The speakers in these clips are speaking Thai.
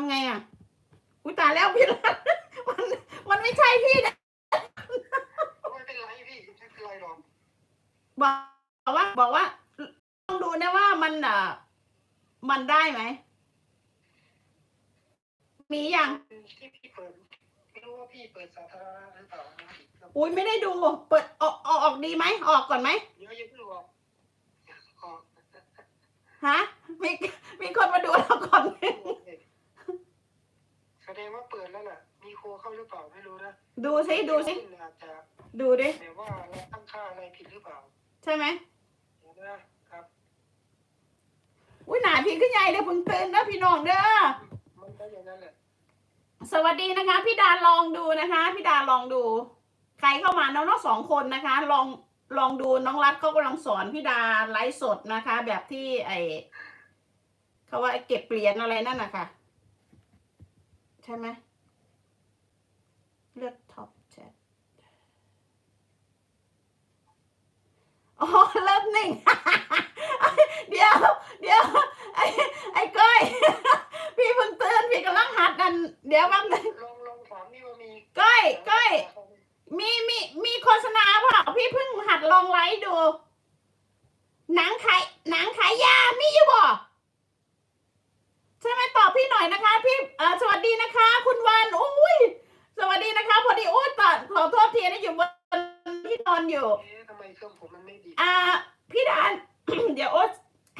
ำไงอะ อุ้ยตายแล้วพี่รัตมันมันไม่ใช่พี่นะไม่เป็นไรพี่ไม่เป็นไรหรอกบอกว่า บอกว่าลองดูนะว่ามันอะมันได้ไหม มียังที่พี่เปิดไม่รู้ว่าพี่เปิดสาธารณะหรือเปล่านะอุ้ยไม่ได้ดู เปิดออกออกออกดีไหมออกก่อนไหมเดี๋ยวอยังไม่รู้ออกออกฮะมีมีคนมาดูเราก่อน แสดงว่าเปิดแล้วล่ะ มีโคเข้าหรือเปล่าไม่รู้นะดูสิดูสิอาจจะดูดิแบบว่าเราตั้งค่าอะไรผิดหรือเปล่า ใช่ไหมเดี๋ยวนะครับ อุ้ยหนาพี่ขึ้นใหญ่เลยเพึ่งตื่นนะพี่น้องเด้อมันก็อย่างนั้นแหละสวัสดีนะคะ พี่ดาลองดูนะคะ พี่ดาลองดู ใครเข้ามาน้องๆสองคนนะคะ ลองลองดูน้องรัฐเขากำลังสอนพี่ดาไลฟ์สดนะคะ แบบที่ไอเขาว่าไอ้เก็บเหรียญอะไรนั่นนะคะใช่ไหม เลือกท็อปแชทอ๋อเริ่มหนึ่งเดี๋ยว เดี๋ยว ไอ้ไอ้ก้อย พี่เพิ่งเตือนพี่กำลังหัดนั่นเดี๋ยวแป๊บนึงลองลองถามนี่ว่ามีก้อยก้อยมีมีมีโฆษณาเปล่าพี่เพิ่งหัดลองไลฟ์ดู หนังขายหนังขายยามีอยู่บ่ใช่ไหมตอบพี่หน่อยนะคะ พี่เออสวัสดีนะคะ คุณวันอุ้ยสวัสดีนะคะ พอดีโอ้ยตัดขอโทษทีนะอยู่บนที่น อนอยู่ เอ๊ะทำไมเครื่องผมมันไม่ดีอ่าพี่ดา เดี๋ยวโอ๊ต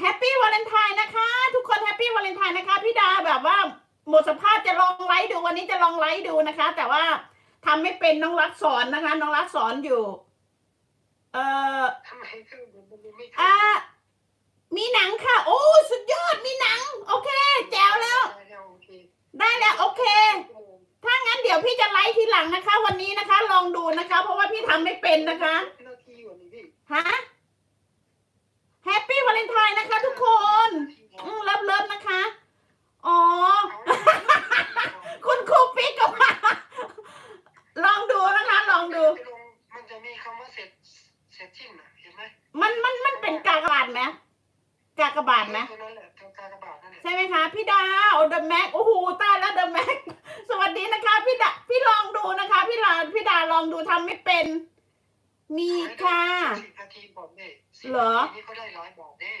แฮปปี้วาเลนไทน์นะคะ ทุกคนแฮปปี้วาเลนไทน์นะคะ พี่ดาแบบว่าหมดสภาพจะลองไลฟ์ดูวันนี้จะลองไลฟ์ดูนะคะ แต่ว่าทำไม่เป็นน้องรักสอนนะคะ น้องรักสอนอยู่ เอ่อ ทำไมเครื่องผมมันไม่อ่า มีหนังค่ะ โอ้ สุดยอด มีหนัง โอเค แจ๋วแล้ว ได้แล้ว โอเคได้แล้วโอเค ถ้างั้นเดี๋ยวพี่จะไลฟ์ทีหลังนะคะ วันนี้นะคะ ลองดูนะคะ เพราะว่าพี่ทำไม่เป็นนะคะหน้าที่ก่อนนี่พี่ฮะแฮปปี้วาเลนไทน์นะคะทุกคนอืมเลิฟเลิฟนะคะ อ๋อ คุณครูปิ๊กก็มา ลองดูนะคะ ลองดู มันจะมีคำว่าเสร็จเสร็จสิ้นน่ะเห็นไหม มันมันมันเป็นกากบาทไหมกากบาทไหม ตัวนั้นแหละตัวกากบาทนั่นแหละ ใช่ไหมคะ พี่ดาวเดอะแม็กโอ้โหตายแล้วเดอะแม็กสวัสดีนะคะ พี่ดาพี่ลองดูนะคะ พี่ลาพี่ดาล องดูทำไม่เป็น มีค่ะสิบนาทีบอกเด้สิบเหรอนาทีนี่ก็ได้ร้อยบอกเด้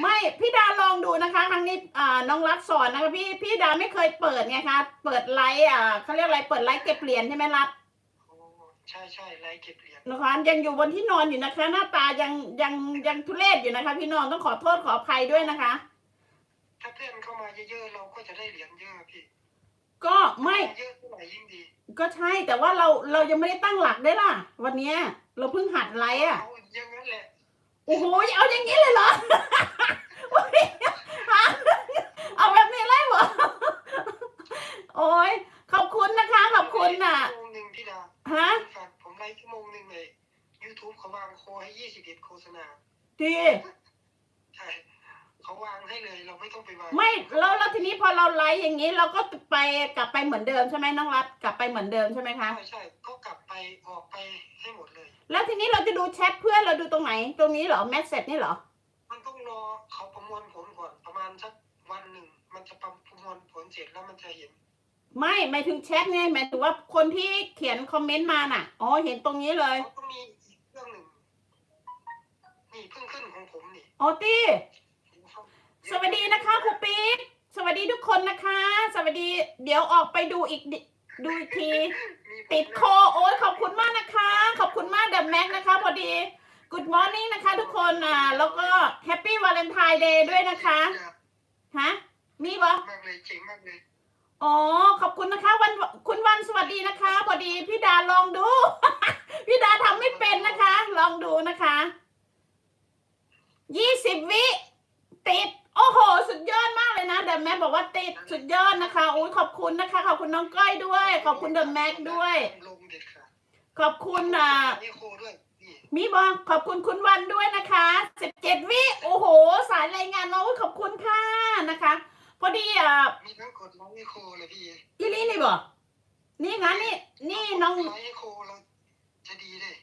ไม่พี่ดาลองดูนะคะครั้งนี้อ่าน้องรักสอนนะคะพี่พี่ดาไม่เคยเปิดไงคะเปิดไลฟ์อ่าเขาเรียกอะไรเปิดไลฟ์เก็บเหรียญใช่ไหมรักโอ้ใช่ใช่ไลฟ์เก็บเหรียญนะคะยังอยู่บนที่นอนอยู่นะคะ หน้าตายังยังยังทุเรศอยู่นะคะ พี่น้องต้องขอโทษขออภัยด้วยนะคะ ถ้าเพื่อนเข้ามาเยอะๆเราก็จะได้เหรียญเยอะพี่ ก็ไม่เยอะเท่าไหร่ยิ่งดีก็ใช่แต่ว่าเราเรายังไม่ได้ตั้งหลักได้ล่ะ วันเนี้ย เราเพิ่งหัดไลฟ์อะเอาอย่างนั้นแหละโอ้โหเอาอย่างนี้เลยเหรอโอ้ยฮะเอาแบบนี้เลยเหรอโอ้ยขอบคุณนะคะ ขอบคุณน่ะชั่วโมงหนึ่งพี่ดาฮะฝากผมไลฟ์ชั่วโมงหนึ่งเลย YouTube เขาวางโคให้ยี่สิบเอ็ดโฆษณาดีใช่ เขาวางให้เลยเราไม่ต้องไปวางไม่แล้วแล้วทีนี้พอเราไลฟ์อย่างนี้ เราก็ไปกลับไปเหมือนเดิมใช่ไหมน้องรัฐกลับไปเหมือนเดิมใช่ไหมคะใช่ใช่ก็กลับไปออกไปให้หมดเลย แล้วทีนี้เราจะดูแชทเพื่อนเราดูตรงไหน ตรงนี้เหรอแมสเซจนี่เหรอมันต้องรอเขาประมวลผลก่อนประมาณสักวันหนึ่งมันจะประมวลผลเสร็จแล้วมันจะเห็น ไม่หมายถึงแชทไงหมายถึงว่าคนที่เขียนคอมเมนต์มาน่ะอ๋อเห็นตรงนี้เลยเขาก็มีอีกเครื่องหนึ่งนี่เพิ่งขึ้นของผมนี่อ๋อตี้ สวัสดีนะคะครูปิ๊กสวัสดีทุกคนนะคะ สวัสดี เดี๋ยวออกไปดูอีกดิดูอีกทีมีผมติดคอโอ้ยขอบคุณมากนะคะ ขอบคุณมากเดอะแม็กนะคะพอดี Good Morning นะคะทุกคนอ่าแล้วก็ Happy Valentine Day ด้วยนะคะฮะมีปะมากเลยเจ๋งมากเลยอ๋อขอบคุณนะคะวันคุณวันสวัสดีนะคะพอดีพี่ดาลองดูพี่ดาทำไม่เป็นนะคะ ลองดูนะคะยี่สิบวิติด โอ้โห สุดยอดมาก เลยนะเดอะแม็กบอกว่าติดสุดยอดนะคะอุ้ยขอบคุณนะคะ ขอบคุณน้องก้อยด้วย ขอบคุณเดอะแม็กด้วย ลงเด็ดค่ะขอบคุณอ่านี่โคด้วยนี่มีบอกขอบคุณคุณวันด้วยนะคะสิบเจ็ดวิโอ้โห สายรายงานมาอุ๊ยขอบคุณค่ะนะคะ พอดีอะมีทั้งกดไลค์ให้โคเลยพี่อีลี่นี่บอกนี่งั้นนี่ นี่น้องกดไลค์ให้โคเราจะดีเลย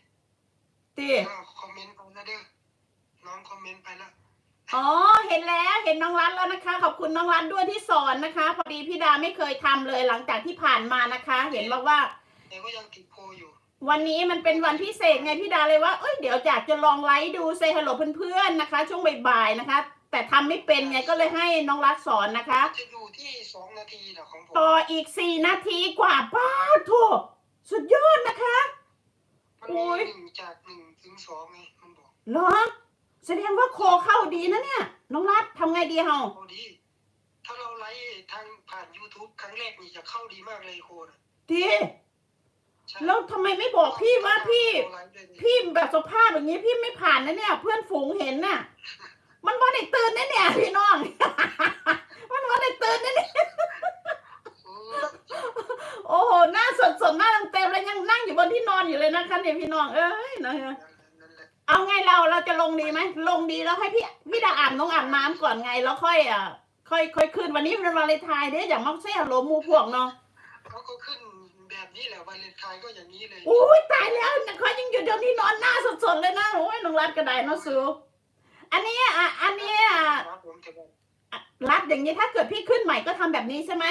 ตีอ้าวคอมเมนต์ไปแล้วเด้อน้องคอมเมนต์ไปแล้ว อ๋อเห็นแล้วเห็นน้องรัฐแล้วนะคะ ขอบคุณน้องรัฐด้วยที่สอนนะคะ พอดีพี่ดาไม่เคยทำเลยหลังจากที่ผ่านมานะคะ เห็นบอกว่าแต่ก็ยังติดโพลอยู่ วันนี้มันเป็นวันพิเศษไงพี่ดาเลยว่าเอ้ยเดี๋ยวอยากจะลองไลฟ์ดูเซฮัลโหลเพื่อนๆนะคะ ช่วงบ่ายๆนะคะ แต่ทำไม่เป็นไงก็เลยให้น้องรัฐสอนนะคะจะอยู่ที่สองนาทีนะของผมต่ออีกสี่นาทีกว่าป้าโถสุดยอดนะคะมันโอ้มียหนึ่งจากหนึ่งถึงสองไงมันบอกเหรอ แสดงว่าโคเข้าดีนะเนี่ย น้องรัฐทำไงดีเฮาโอ้ดี ถ้าเราไลฟ์ทางผ่าน YouTube ครั้งแรกนี่จะเข้าดีมากเลยโคนะดีใช่แล้วทำไมไม่บอกพี่ว่าพี่ เราไลฟ์ด้วยนี่พี่แบบสภาพอย่างนี้พี่ไม่ผ่านนะเนี่ย เพื่อนฝูงเห็นน่ะ มันว่าได้ตื่นนะเนี่ยพี่น้อง มันว่าได้ตื่นนะเนี่ยอืมโอ้โหหน้าสดสดๆหน้าเต็มๆแล้วยังนั่งอยู่บนที่นอนอยู่เลยนะคะเนี่ยพี่น้องเอ้ยนะฮะนั่นแหละ เอาไงเราเราจะลงดีไหมลงดีแล้วให้พี่พี่ดาอาบน้องอาบน้ำก่อนไงแล้วค่อยอะค่อยค่อยขึ้นวันนี้เป็นวันเลนไทน์เด้อย่างมักเซ่ฮัลโหลหมูพวกเนาะเขาก็ขึ้นแบบนี้แหละวันเลนไทน์ก็อย่างนี้เลยอุ้ยตายแล้วนะเขายังอยู่เดี๋ยวนี้นอนหน้าสดๆเลยนะโอ้ยน้องรัดกระไดเนาะสูอันนี้อะอันนี้อะครับผมแต่ว่ารัดอย่างนี้ถ้าเกิดพี่ขึ้นใหม่ก็ทำแบบนี้ใช่ไหม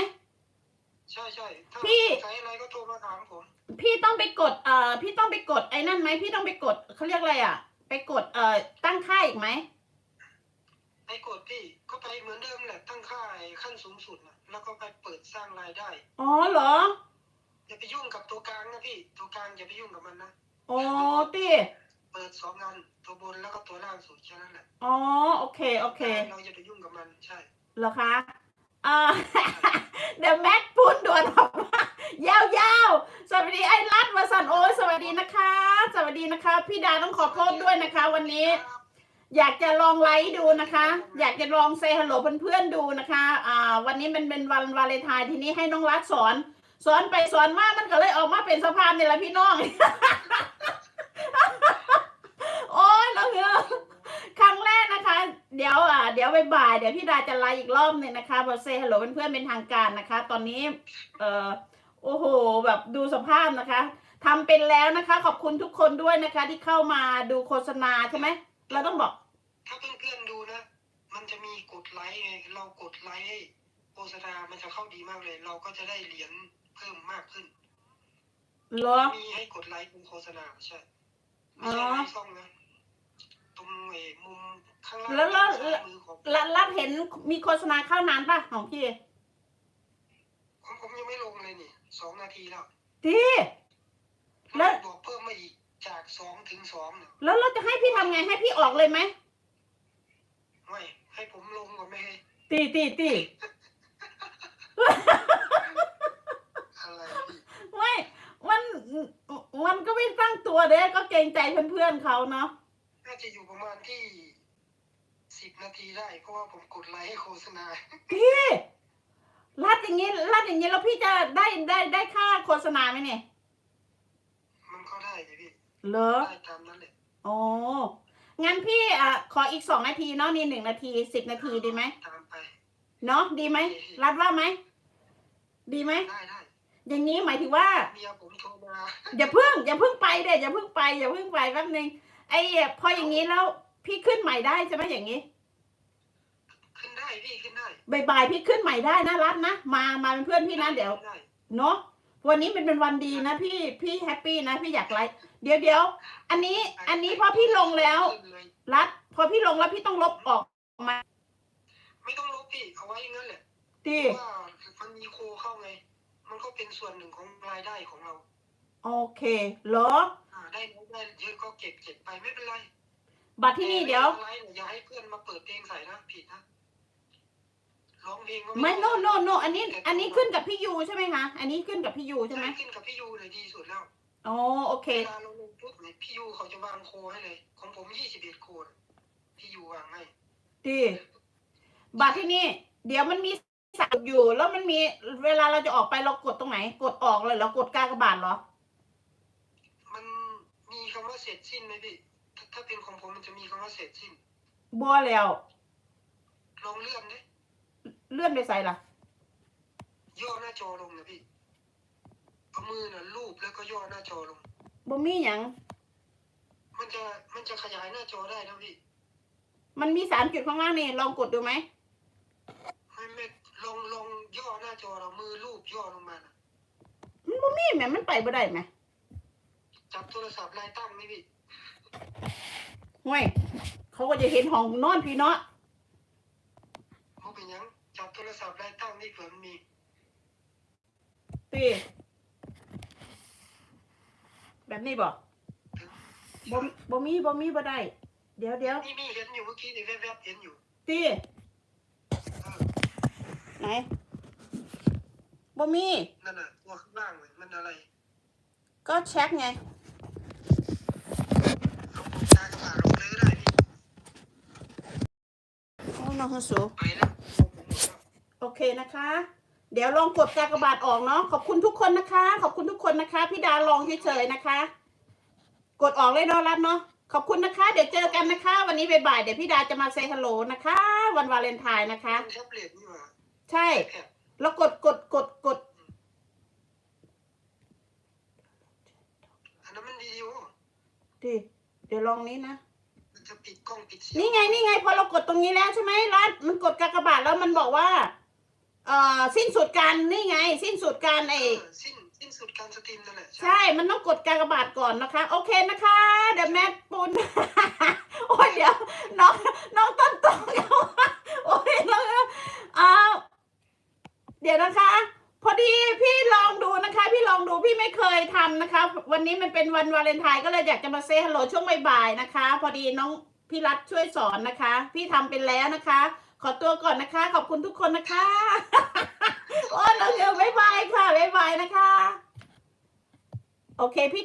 ใช่ใช่ถ้าพี่ ใช้อะไรก็โทรมาถามผม พี่ต้องไปกดเอ่อพี่ต้องไปกดไอ้นั่นไหมพี่ต้องไปกดเขาเรียกอะไรอะ ไปกดเอ่อตั้งค่าอีกไหมไอ้กดพี่ก็ไปเหมือนเดิมแหละตั้งค่าไอ้ขั้นสูงสุดนะแล้วก็ไปเปิดสร้างรายได้อ๋อเหรออย่าไปยุ่งกับตัวกลางนะพี่ตัวกลางอย่าไปยุ่งกับมันนะอ๋อตีเเปิดสองงานตัวบนแล้วก็ตัวล่างสุดแค่นั้นแหละอ๋อโอเคโอเค เราอย่าไปยุ่งกับมันใช่เหรอคะอ่าเดี๋ยวแม็กพู ดด่วนออกมายาวๆสวัสดีไอ้รัดวสันโอ้ยสวัสดีนะคะ สวัสดีนะคะ พี่ดาต้องขอโทษด้วยนะคะ วันนี้ อยากจะลองไลฟ์ดูนะคะ อยากจะลองเซฮัลโหลเพื่อนๆดูนะคะอ่าวันนี้มันเป็นวันวาเลนไทน์ทีนี้ให้น้องรัดสอน สอนไปสอนมามันก็เลยออกมาเป็นสะพานนี่แหละพี่น้อง โอ้ยแล้วเหรอ ครั้งแรกนะคะ เดี๋ยวอ่าเดี๋ยวบ่ายๆเดี๋ยวพี่ดาจะไลฟ์อีกรอบหนึ่งนะคะบอกเซฮัลโหลเพื่อนๆเป็นทางการนะคะ ตอนนี้ เอ่อโอ้โห แบบดูสภาพนะคะทำเป็นแล้วนะคะ ขอบคุณทุกคนด้วยนะคะ ที่เข้ามาดูโฆษณาใช่ไหมเราต้องบอก ถ้าเพื่อนๆดูนะมันจะมีกดไลค์ไงเรากดไลค์ให้โฆษณามันจะเข้าดีมากเลย เราก็จะได้เหรียญเพิ่มมากขึ้นเหรอมีให้กดไลค์เป็นโฆษณาใช่อ๋ไม่อใช่ไลค์ช่องนะ ตรงเออมุมข้างล่างแล้วแล้ว ซ้ายมือของรัดรัดเห็นมีโฆษณาเข้านานป่ะของพี่ของผมยังไม่ลงเลยนี่สองนาทีแล้วดีแล้ว บอกเพิ่มมาอีกจากสองถึงสองเนี่ยแล้วเราจะให้พี่ทำไงให้พี่ออกเลยไหมไม่ให้ผมลงก่อนไม่ให้ตีตีตีอะไรพี่ไม่มันมันก็ไม่ตั้งตัวเด้ก็เกรงใจเพื่อนๆเขาเนาะ น่าจะอยู่ประมาณที่สิบนาทีได้ เพราะว่าผมกดไลค์ให้โฆษณา พี่รัดอย่างนี้รัดอย่างนี้แล้วพี่จะได้ได้ได้ค่าโฆษณาไหมเนี่ยมันก็ได้เลยพี่เหรอได้ตามนั้นแหละโอ้งั้นพี่อะขออีกสองนาทีเนาะนี่หนึ่งนาทีสิบนาทีดีไหมตามไป เนาะดีไหมรัดว่าไหมดีไหมได้ได้อย่างนี้หมายถึงว่าเมียผมโทรมาอย่าเพิ่งอย่าเพิ่งไปเด็อย่าเพิ่งไปอย่าเพิ่งไปแป๊บนึง ไอ้พออย่างนี้แล้วพี่ขึ้นใหม่ได้ใช่ไหมอย่างนี้ ขึ้นได้พี่ขึ้นได้บ่ายๆพี่ขึ้นใหม่ได้นะรัดนะมามาเป็นเพื่อนพี่นะเดี๋ยวได้เนาะวันนี้มันเป็นวันดีนะพี่พี่แฮปปี้นะพี่อยากไลฟ์เดี๋ยวเดี๋ยวอันนี้อันนี้พอพี่ลงแล้ว ขึ้นเลยรัด พอพี่ลงแล้วพี่ต้องลบออกมาไม่ต้องลบพี่เอาไว้อย่างนั้นแหละดีเพราะว่ามันมีโคเข้าไง มันก็เป็นส่วนหนึ่งของรายได้ของเรา โอเคเหรออ่า ได้น้อยได้เยอะก็เก็บเก็บไปไม่เป็นไรบัตรที่นี่เดี๋ยวแต่วลาไลฟ์เนี่ยอย่าให้เพื่อนมาเปิดเพลงใส่นะผิดนะร้องเพลงก็ไม่ต้โนองโนโนอันนี้ อันนี้ขึ้นกับพี่ยูใช่ไหมคะอันนี้ขึ้นกับพี่ยูใช่ไหมขึ้นกับพี่ยูเลยดีสุดแล้วอ๋อโอเคเวลาเราลงปุ๊บเนี่ยพี่ยูเขาจะวางโคให้เลย ของผมยี่สิบเอ็ดโคดพี่ยูวางให้ดีบัตรที่นี่ เดี๋ยวมันมีสับอยู่แล้วมันมีเวลาเราจะออกไปเรากดตรงไหน กดออกเลยเหรอกดกากบาทเหรอมัน มีคำว่าเสร็จสิ้นไหมพี่ถ้าถ้าเป็นของผมมันจะมีคำว่าเสร็จสิ้นบัวแล้วลองเลื่อนดิเลื่อนไปใส่ละย่อหน้าจอลงนะพี่เอามือน่ะลูบแล้วก็ย่อหน้าจอลง บ่มีหยัง มันจะมันจะขยายหน้าจอได้นะพี่มันมีสามจุดข้างล่างนี่ ลองกดดูไหม ไม่ไม่ลงลงย่อหน้าจอเรามือรูปย่อลงมานะมันบ่มีแหมมันไปบ่ได้ไหม จับโทรศัพท์ลายตั้งนี่พี่ห่วยเขาก็จะเห็นห้องนอนพี่เนาะเขาเป็นหยังจับโทรศัพท์ลายตั้งนี่เผื่อมันมีตีแบบนี้บ่บ่บ่มีบ่มีบ่ได้ เดี๋ยวเดี๋ยวนี่มีเห็นอยู่เมื่อกี้นี่แวบๆเห็นอยู่ตีเออไหนบ่มี นั่นน่ะตัวข้างล่างเลยมันอะไร ก็เช็คไง เอาปากกากระบาดลงเลยก็ได้พี่ โอ้ น้องสูไปแล้วผมหมดแล้วโอเคนะคะ เดี๋ยวลองกดกากบาทออกเนาะขอบคุณทุกคนนะคะ ขอบคุณทุกคนนะคะ พี่ดาลองเฉยๆนะคะ กดออกเลยเนาะรัดเนาะขอบคุณนะคะ เดี๋ยวเจอกันนะคะ วันนี้บ่ายๆเดี๋ยวพี่ดาจะมาเซฮัลโหลนะคะ วันวาเลนไทน์นะคะมันแท็บเล็ตนี่หว่าใช่แท็บแล้วกดกดกดกดอันนั้นมันวิดีโอดิเดี๋ยวลองนี้นะมันจะปิด กล้องปิดเสียงนี่ไงนี่ไงพอเรากดตรงนี้แล้วใช่ไหมรัดมันกดกากบาทแล้วมันบอกว่าเอ่อสิ้นสุดการนี่ไง สิ้นสุดการไอ เออสิ้นสิ้นสุดการสตรีมนั่นแหละใช่ มันต้องกดกากบาทก่อนนะคะ โอเคนะคะ เดี๋ยวแม่ปุน โอ้ยเดี๋ยว น้องน้องต้นตองโอ้ยน้องเอาเดี๋ยวนะคะ พอดีพี่ลองดูนะคะ พี่ลองดูพี่ไม่เคยทำนะคะ วันนี้มันเป็นวันวาเลนไทน์ก็เลยอยากจะมาเซฮัลโหลช่วงบ่ายๆนะคะ พอดีน้อง พี่รัฐช่วยสอนนะคะ พี่ทำเป็นแล้วนะคะ ขอตัวก่อนนะคะ ขอบคุณทุกคนนะคะโอ้ยน้องเอ๋บ๊ายบายค่ะบ๊ายบายนะคะ โอเคพี่